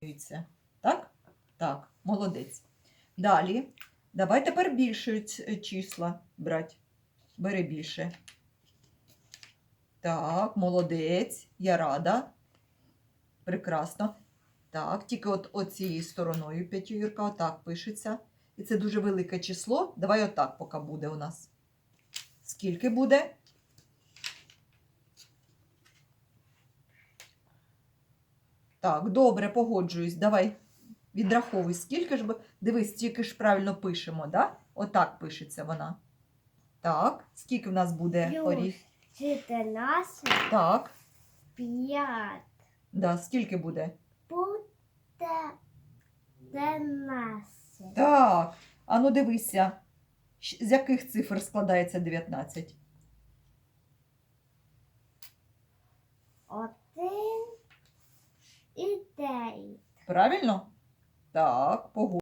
дорівнюється. Так? Так, молодець. Далі. Давай тепер більше числа брати. Бери більше. Так, молодець. Я рада. Прекрасно. Так, тільки от оцією стороною п'ятірка, отак пишеться. І це дуже велике число. Давай отак поки буде у нас. Скільки буде? Так, добре, погоджуюсь. Давай відраховуй. Скільки ж би. Дивись, тільки ж правильно пишемо, да? Отак пишеться вона. Так, скільки в нас буде оріх? 14, Так, 5, да, скільки буде? буде 11. Так. А ну дивися. З яких цифр складається 19? Один і дев'ять. Правильно? Так, погоджуюсь.